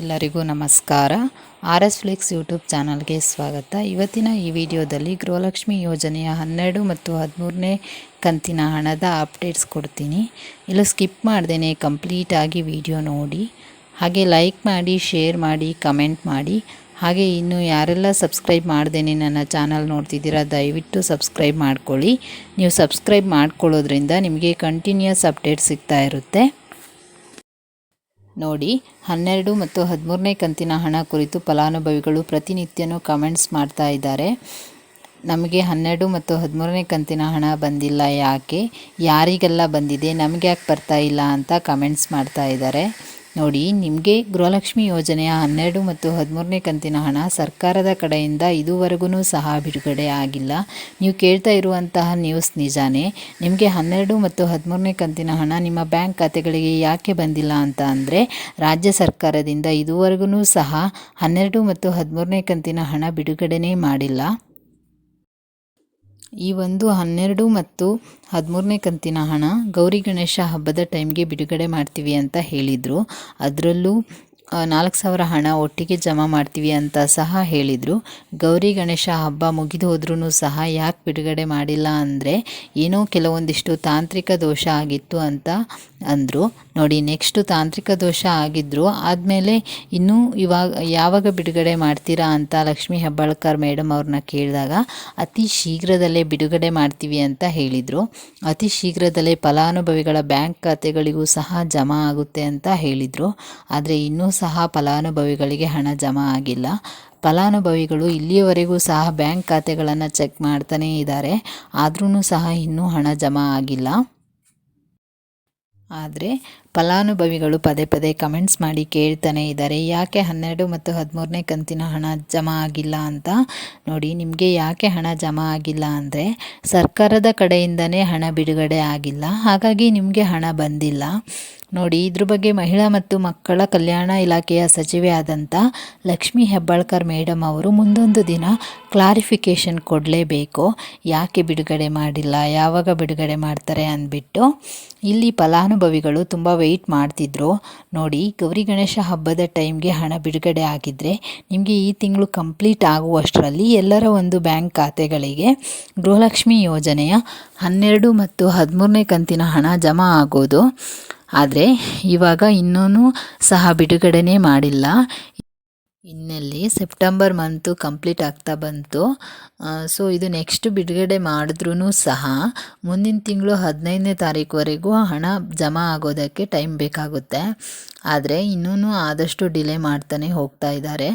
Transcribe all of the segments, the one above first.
ಎಲ್ಲರಿಗೂ ನಮಸ್ಕಾರ. R S Flix YouTube ಚಾನಲ್ಗೆ ಸ್ವಾಗತ. ಇವತ್ತಿನ ಈ ವಿಡಿಯೋದಲ್ಲಿ ಗೃಹಲಕ್ಷ್ಮಿ ಯೋಜನೆಯ ಹನ್ನೆರಡು ಮತ್ತು ಹದಿಮೂರನೇ ಕಂತಿನ ಹಣದ ಅಪ್ಡೇಟ್ಸ್ ಕೊಡ್ತೀನಿ. ಇಲ್ಲ ಸ್ಕಿಪ್ ಮಾಡ್ದೇ ಕಂಪ್ಲೀಟಾಗಿ ವಿಡಿಯೋ ನೋಡಿ. ಹಾಗೆ ಲೈಕ್ ಮಾಡಿ, ಶೇರ್ ಮಾಡಿ, ಕಮೆಂಟ್ ಮಾಡಿ. ಹಾಗೆ ಇನ್ನು ಯಾರೆಲ್ಲ ಸಬ್ಸ್ಕ್ರೈಬ್ ಮಾಡ್ದೇನೆ ನನ್ನ ಚಾನಲ್ ನೋಡ್ತಿದ್ದೀರಾ, ದಯವಿಟ್ಟು ಸಬ್ಸ್ಕ್ರೈಬ್ ಮಾಡ್ಕೊಳ್ಳಿ. ನೀವು ಸಬ್ಸ್ಕ್ರೈಬ್ ಮಾಡ್ಕೊಳ್ಳೋದ್ರಿಂದ ನಿಮಗೆ ಕಂಟಿನ್ಯೂಸ್ ಅಪ್ಡೇಟ್ ಸಿಗ್ತಾ ಇರುತ್ತೆ. ನೋಡಿ, ಹನ್ನೆರಡು ಮತ್ತು ಹದಿಮೂರನೇ ಕಂತಿನ ಹಣ ಕುರಿತು ಫಲಾನುಭವಿಗಳು ಪ್ರತಿನಿತ್ಯನೂ ಕಮೆಂಟ್ಸ್ ಮಾಡ್ತಾ ಇದ್ದಾರೆ. ನಮಗೆ ಹನ್ನೆರಡು ಮತ್ತು ಹದಿಮೂರನೇ ಕಂತಿನ ಹಣ ಬಂದಿಲ್ಲ, ಯಾಕೆ? ಯಾರಿಗೆಲ್ಲ ಬಂದಿದೆ? ನಮಗೆ ಯಾಕೆ ಬರ್ತಾ ಇಲ್ಲ ಅಂತ ಕಮೆಂಟ್ಸ್ ಮಾಡ್ತಾ ಇದ್ದಾರೆ. ನೋಡಿ, ನಿಮಗೆ ಗೃಹಲಕ್ಷ್ಮಿ ಯೋಜನೆಯ ಹನ್ನೆರಡು ಮತ್ತು ಹದಿಮೂರನೇ ಕಂತಿನ ಹಣ ಸರ್ಕಾರದ ಕಡೆಯಿಂದ ಇದುವರೆಗೂ ಸಹ ಬಿಡುಗಡೆ ಆಗಿಲ್ಲ. ನೀವು ಕೇಳ್ತಾ ಇರುವಂತಹ ನ್ಯೂಸ್ ನಿಜಾನೇ, ನಿಮಗೆ ಹನ್ನೆರಡು ಮತ್ತು ಹದಿಮೂರನೇ ಕಂತಿನ ಹಣ ನಿಮ್ಮ ಬ್ಯಾಂಕ್ ಖಾತೆಗಳಿಗೆ ಯಾಕೆ ಬಂದಿಲ್ಲ ಅಂತ ಅಂದರೆ, ರಾಜ್ಯ ಸರ್ಕಾರದಿಂದ ಇದುವರೆಗೂ ಸಹ ಹನ್ನೆರಡು ಮತ್ತು ಹದಿಮೂರನೇ ಕಂತಿನ ಹಣ ಬಿಡುಗಡೆನೇ ಮಾಡಿಲ್ಲ. ಈ ಒಂದು ಹನ್ನೆರಡು ಮತ್ತು ಹದಿಮೂರನೇ ಕಂತಿನ ಹಣ ಗೌರಿ ಗಣೇಶ ಹಬ್ಬದ ಟೈಮ್ಗೆ ಬಿಡುಗಡೆ ಮಾಡ್ತೀವಿ ಅಂತ ಹೇಳಿದರು. ಅದರಲ್ಲೂ ನಾಲ್ಕು ಸಾವಿರ ಹಣ ಒಟ್ಟಿಗೆ ಜಮಾ ಮಾಡ್ತೀವಿ ಅಂತ ಸಹ ಹೇಳಿದರು. ಗೌರಿ ಗಣೇಶ ಹಬ್ಬ ಮುಗಿದು ಹೋದ್ರೂ ಸಹ ಯಾಕೆ ಬಿಡುಗಡೆ ಮಾಡಿಲ್ಲ ಅಂದರೆ, ಏನೋ ಕೆಲವೊಂದಿಷ್ಟು ತಾಂತ್ರಿಕ ದೋಷ ಆಗಿತ್ತು ಅಂತ ಅಂದರು, ನೋಡಿ, ನೆಕ್ಸ್ಟು ತಾಂತ್ರಿಕ ದೋಷ ಆಗಿದ್ದರು ಆದಮೇಲೆ ಇನ್ನೂ ಇವಾಗ, ಯಾವಾಗ ಬಿಡುಗಡೆ ಮಾಡ್ತೀರಾ ಅಂತ ಲಕ್ಷ್ಮೀ ಹೆಬ್ಬಾಳ್ಕರ್ ಮೇಡಮ್ ಅವ್ರನ್ನ ಕೇಳಿದಾಗ, ಅತಿ ಶೀಘ್ರದಲ್ಲೇ ಬಿಡುಗಡೆ ಮಾಡ್ತೀವಿ ಅಂತ ಹೇಳಿದರು. ಅತಿ ಶೀಘ್ರದಲ್ಲೇ ಫಲಾನುಭವಿಗಳ ಬ್ಯಾಂಕ್ ಖಾತೆಗಳಿಗೂ ಸಹ ಜಮಾ ಆಗುತ್ತೆ ಅಂತ ಹೇಳಿದರು. ಆದರೆ ಇನ್ನೂ ಸಹ ಫಲಾನುಭವಿಗಳಿಗೆ ಹಣ ಜಮಾ ಆಗಿಲ್ಲ. ಫಲಾನುಭವಿಗಳು ಇಲ್ಲಿಯವರೆಗೂ ಸಹ ಬ್ಯಾಂಕ್ ಖಾತೆಗಳನ್ನು ಚೆಕ್ ಮಾಡ್ತಾನೇ ಇದ್ದಾರೆ. ಆದ್ರೂ ಸಹ ಇನ್ನೂ ಹಣ ಜಮಾ ಆಗಿಲ್ಲ. ಆದರೆ ಫಲಾನುಭವಿಗಳು ಪದೇ ಪದೇ ಕಮೆಂಟ್ಸ್ ಮಾಡಿ ಕೇಳ್ತಾನೆ ಇದ್ದಾರೆ. ಯಾಕೆ ಹನ್ನೆರಡು ಮತ್ತು ಹದಿಮೂರನೇ ಕಂತಿನ ಹಣ ಜಮಾ ಆಗಿಲ್ಲ ಅಂತ ನೋಡಿ, ನಿಮಗೆ ಯಾಕೆ ಹಣ ಜಮಾ ಆಗಿಲ್ಲ ಅಂದರೆ ಸರ್ಕಾರದ ಕಡೆಯಿಂದನೇ ಹಣ ಬಿಡುಗಡೆ ಆಗಿಲ್ಲ. ಹಾಗಾಗಿ ನಿಮಗೆ ಹಣ ಬಂದಿಲ್ಲ. ನೋಡಿ, ಇದ್ರ ಬಗ್ಗೆ ಮಹಿಳಾ ಮತ್ತು ಮಕ್ಕಳ ಕಲ್ಯಾಣ ಇಲಾಖೆಯ ಸಚಿವೆ ಆದಂಥ ಲಕ್ಷ್ಮೀ ಹೆಬ್ಬಾಳ್ಕರ್ ಮೇಡಮ್ ಅವರು ಮುಂದೊಂದು ದಿನ ಕ್ಲಾರಿಫಿಕೇಷನ್ ಕೊಡಲೇಬೇಕು. ಯಾಕೆ ಬಿಡುಗಡೆ ಮಾಡಿಲ್ಲ? ಯಾವಾಗ ಬಿಡುಗಡೆ ಮಾಡ್ತಾರೆ ಅಂದ್ಬಿಟ್ಟು. ಇಲ್ಲಿ ಫಲಾನುಭವಿಗಳು ತುಂಬ ವೆಯ್ಟ್ ಮಾಡ್ತಿದ್ರು. ನೋಡಿ, ಗೌರಿ ಗಣೇಶ ಹಬ್ಬದ ಟೈಮ್ಗೆ ಹಣ ಬಿಡುಗಡೆ ಆಗಿದ್ದರೆ ನಿಮಗೆ ಈ ತಿಂಗಳು ಕಂಪ್ಲೀಟ್ ಆಗುವಷ್ಟರಲ್ಲಿ ಎಲ್ಲರ ಒಂದು ಬ್ಯಾಂಕ್ ಖಾತೆಗಳಿಗೆ ಗೃಹಲಕ್ಷ್ಮಿ ಯೋಜನೆಯ ಹನ್ನೆರಡು ಮತ್ತು ಹದಿಮೂರನೇ ಕಂತಿನ ಹಣ ಜಮಾ ಆಗೋದು. ಆದರೆ ಇವಾಗ ಇನ್ನೂ ಸಹ ಬಿಡುಗಡೆನೇ ಮಾಡಿಲ್ಲ. ಇನ್ನಲ್ಲಿ ಸೆಪ್ಟೆಂಬರ್ ಮಂತು ಕಂಪ್ಲೀಟ್ ಆಗ್ತಾ ಬಂತು. ಸೊ ಇದು ನೆಕ್ಸ್ಟ್ ಬಿಡುಗಡೆ ಮಾಡಿದ್ರೂ ಸಹ ಮುಂದಿನ ತಿಂಗಳು ಹದಿನೈದನೇ ತಾರೀಕುವರೆಗೂ ಹಣ ಜಮಾ ಆಗೋದಕ್ಕೆ ಟೈಮ್ ಬೇಕಾಗುತ್ತೆ. ಆದರೆ ಇನ್ನೂ ಆದಷ್ಟು ಡಿಲೇ ಮಾಡ್ತಾನೆ ಹೋಗ್ತಾ ಇದ್ದಾರೆ.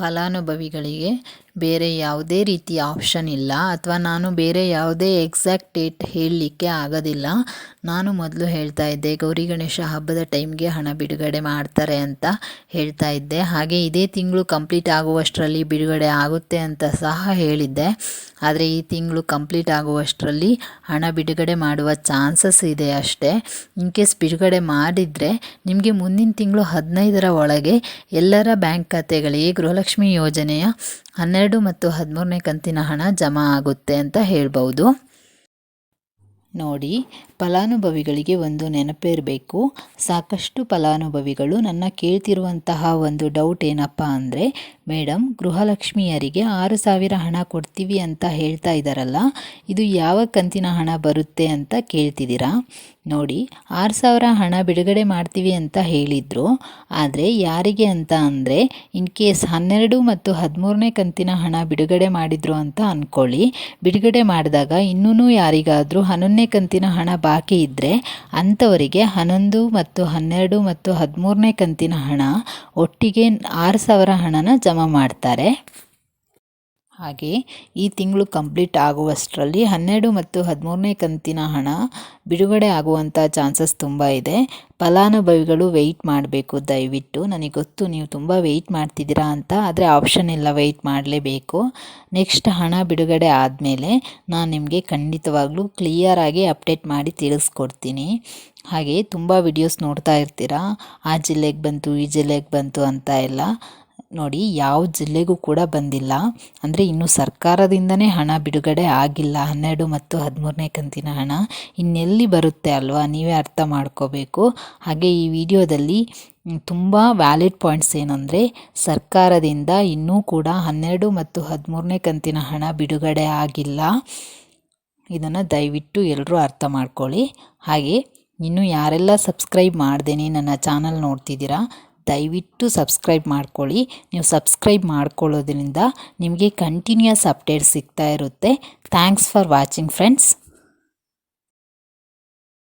ಫಲಾನುಭವಿಗಳಿಗೆ ಬೇರೆ ಯಾವುದೇ ರೀತಿಯ ಆಪ್ಷನ್ ಇಲ್ಲ. ಅಥವಾ ನಾನು ಬೇರೆ ಯಾವುದೇ ಎಕ್ಸಾಕ್ಟ್ ಡೇಟ್ ಹೇಳಲಿಕ್ಕೆ ಆಗೋದಿಲ್ಲ. ನಾನು ಮೊದಲು ಹೇಳ್ತಾ ಇದ್ದೆ, ಗೌರಿ ಗಣೇಶ ಹಬ್ಬದ ಟೈಮ್ಗೆ ಹಣ ಬಿಡುಗಡೆ ಮಾಡ್ತಾರೆ ಅಂತ ಹೇಳ್ತಾ ಇದ್ದೆ. ಹಾಗೆ ಇದೇ ತಿಂಗಳು ಕಂಪ್ಲೀಟ್ ಆಗುವಷ್ಟರಲ್ಲಿ ಬಿಡುಗಡೆ ಆಗುತ್ತೆ ಅಂತ ಸಹ ಹೇಳಿದ್ದೆ. ಆದರೆ ಈ ತಿಂಗಳು ಕಂಪ್ಲೀಟ್ ಆಗುವಷ್ಟರಲ್ಲಿ ಹಣ ಬಿಡುಗಡೆ ಮಾಡುವ ಚಾನ್ಸಸ್ ಇದೆ ಅಷ್ಟೇ. ಇನ್ ಕೇಸ್ ಬಿಡುಗಡೆ ಮಾಡಿದರೆ ನಿಮಗೆ ಮುಂದಿನ ತಿಂಗಳು ಹದಿನೈದರ ಒಳಗೆ ಎಲ್ಲರ ಬ್ಯಾಂಕ್ ಖಾತೆಗಳಿಗೆ ಗೃಹಲಕ್ಷ್ಮಿ ಯೋಜನೆಯ ಹನ್ನೆರಡು ಮತ್ತು ಹದಿಮೂರನೇ ಕಂತಿನ ಹಣ ಜಮಾ ಆಗುತ್ತೆ ಅಂತ ಹೇಳ್ಬೌದು. ನೋಡಿ ಫಲಾನುಭವಿಗಳಿಗೆ ಒಂದು ನೆನಪಿರಬೇಕು. ಸಾಕಷ್ಟು ಫಲಾನುಭವಿಗಳು ನನ್ನ ಕೇಳ್ತಿರುವಂತಹ ಒಂದು ಡೌಟ್ ಏನಪ್ಪ ಅಂದರೆ ಮೇಡಮ್ ಗೃಹಲಕ್ಷ್ಮಿಯರಿಗೆ ಆರು ಸಾವಿರ ಹಣ ಕೊಡ್ತೀವಿ ಅಂತ ಹೇಳ್ತಾ ಇದ್ದಾರಲ್ಲ ಇದು ಯಾವ ಕಂತಿನ ಹಣ ಬರುತ್ತೆ ಅಂತ ಕೇಳ್ತಿದ್ದೀರಾ ನೋಡಿ, ಆರು ಸಾವಿರ ಹಣ ಬಿಡುಗಡೆ ಮಾಡ್ತೀವಿ ಅಂತ ಹೇಳಿದರು, ಆದರೆ ಯಾರಿಗೆ ಅಂತ ಅಂದರೆ, ಇನ್ ಕೇಸ್ ಹನ್ನೆರಡು ಮತ್ತು ಹದಿಮೂರನೇ ಕಂತಿನ ಹಣ ಬಿಡುಗಡೆ ಮಾಡಿದರು ಅಂತ ಅಂದ್ಕೊಳ್ಳಿ ಬಿಡುಗಡೆ ಮಾಡಿದಾಗ ಇನ್ನೂ ಯಾರಿಗಾದರೂ ಹನ್ನೊಂದನೇ ಕಂತಿನ ಹಣ ಬಾಕಿ ಇದ್ದರೆ ಅಂಥವರಿಗೆ ಹನ್ನೊಂದು ಮತ್ತು ಹನ್ನೆರಡು ಮತ್ತು ಹದಿಮೂರನೇ ಕಂತಿನ ಹಣ ಒಟ್ಟಿಗೆ ಆರು ಸಾವಿರ ಹಣನ ಜಮಾ ಮಾಡ್ತಾರೆ. ಹಾಗೆ ಈ ತಿಂಗಳು ಕಂಪ್ಲೀಟ್ ಆಗುವಷ್ಟರಲ್ಲಿ ಹನ್ನೆರಡು ಮತ್ತು ಹದಿಮೂರನೇ ಕಂತಿನ ಹಣ ಬಿಡುಗಡೆ ಆಗುವಂಥ ಚಾನ್ಸಸ್ ತುಂಬ ಇದೆ. ಫಲಾನುಭವಿಗಳು ವೆಯ್ಟ್ ಮಾಡಬೇಕು. ದಯವಿಟ್ಟು ನನಗೆ ಗೊತ್ತು ನೀವು ತುಂಬ ವೆಯ್ಟ್ ಮಾಡ್ತಿದ್ದೀರಾ ಅಂತ, ಆದರೆ ಆಪ್ಷನ್ ಇಲ್ಲ ವೆಯ್ಟ್ ಮಾಡಲೇಬೇಕು. ನೆಕ್ಸ್ಟ್ ಹಣ ಬಿಡುಗಡೆ ಆದಮೇಲೆ ನಾನು ನಿಮಗೆ ಖಂಡಿತವಾಗ್ಲೂ ಕ್ಲಿಯರಾಗಿ ಅಪ್ಡೇಟ್ ಮಾಡಿ ತಿಳಿಸ್ಕೊಡ್ತೀನಿ. ಹಾಗೆ ತುಂಬ ವಿಡಿಯೋಸ್ ನೋಡ್ತಾ ಇರ್ತೀರಾ? ಆ ಜಿಲ್ಲೆಗೆ ಬಂತು, ಈ ಜಿಲ್ಲೆಗೆ ಬಂತು ಅಂತ ಎಲ್ಲ. ನೋಡಿ, ಯಾವ ಜಿಲ್ಲೆಗೂ ಕೂಡ ಬಂದಿಲ್ಲ. ಅಂದರೆ ಇನ್ನು ಸರ್ಕಾರದಿಂದನೇ ಹಣ ಬಿಡುಗಡೆ ಆಗಿಲ್ಲ. ಹನ್ನೆರಡು ಮತ್ತು ಹದಿಮೂರನೇ ಕಂತಿನ ಹಣ ಇನ್ನೆಲ್ಲಿ ಬರುತ್ತೆ ಅಲ್ವಾ? ನೀವೇ ಅರ್ಥ ಮಾಡ್ಕೋಬೇಕು. ಹಾಗೆ ಈ ವಿಡಿಯೋದಲ್ಲಿ ತುಂಬ ವ್ಯಾಲಿಡ್ ಪಾಯಿಂಟ್ಸ್ ಏನಂದರೆ, ಸರ್ಕಾರದಿಂದ ಇನ್ನೂ ಕೂಡ ಹನ್ನೆರಡು ಮತ್ತು ಹದಿಮೂರನೇ ಕಂತಿನ ಹಣ ಬಿಡುಗಡೆ ಆಗಿಲ್ಲ. ಇದನ್ನು ದಯವಿಟ್ಟು ಎಲ್ಲರೂ ಅರ್ಥ ಮಾಡ್ಕೊಳ್ಳಿ. ಹಾಗೆ, ಇನ್ನು ಯಾರೆಲ್ಲ ಸಬ್ಸ್ಕ್ರೈಬ್ ಮಾಡ್ದೇನೆ ನನ್ನ ಚಾನಲ್ ನೋಡ್ತಿದ್ದೀರಾ ದಯವಿಟ್ಟು ಸಬ್ಸ್ಕ್ರೈಬ್ ಮಾಡ್ಕೊಳ್ಳಿ. ನೀವು ಸಬ್ಸ್ಕ್ರೈಬ್ ಮಾಡ್ಕೊಳ್ಳೋದ್ರಿಂದ ನಿಮಗೆ ಕಂಟಿನ್ಯೂಯಸ್ ಅಪ್ಡೇಟ್ ಸಿಗ್ತಾ ಇರುತ್ತೆ. Thanks for watching friends.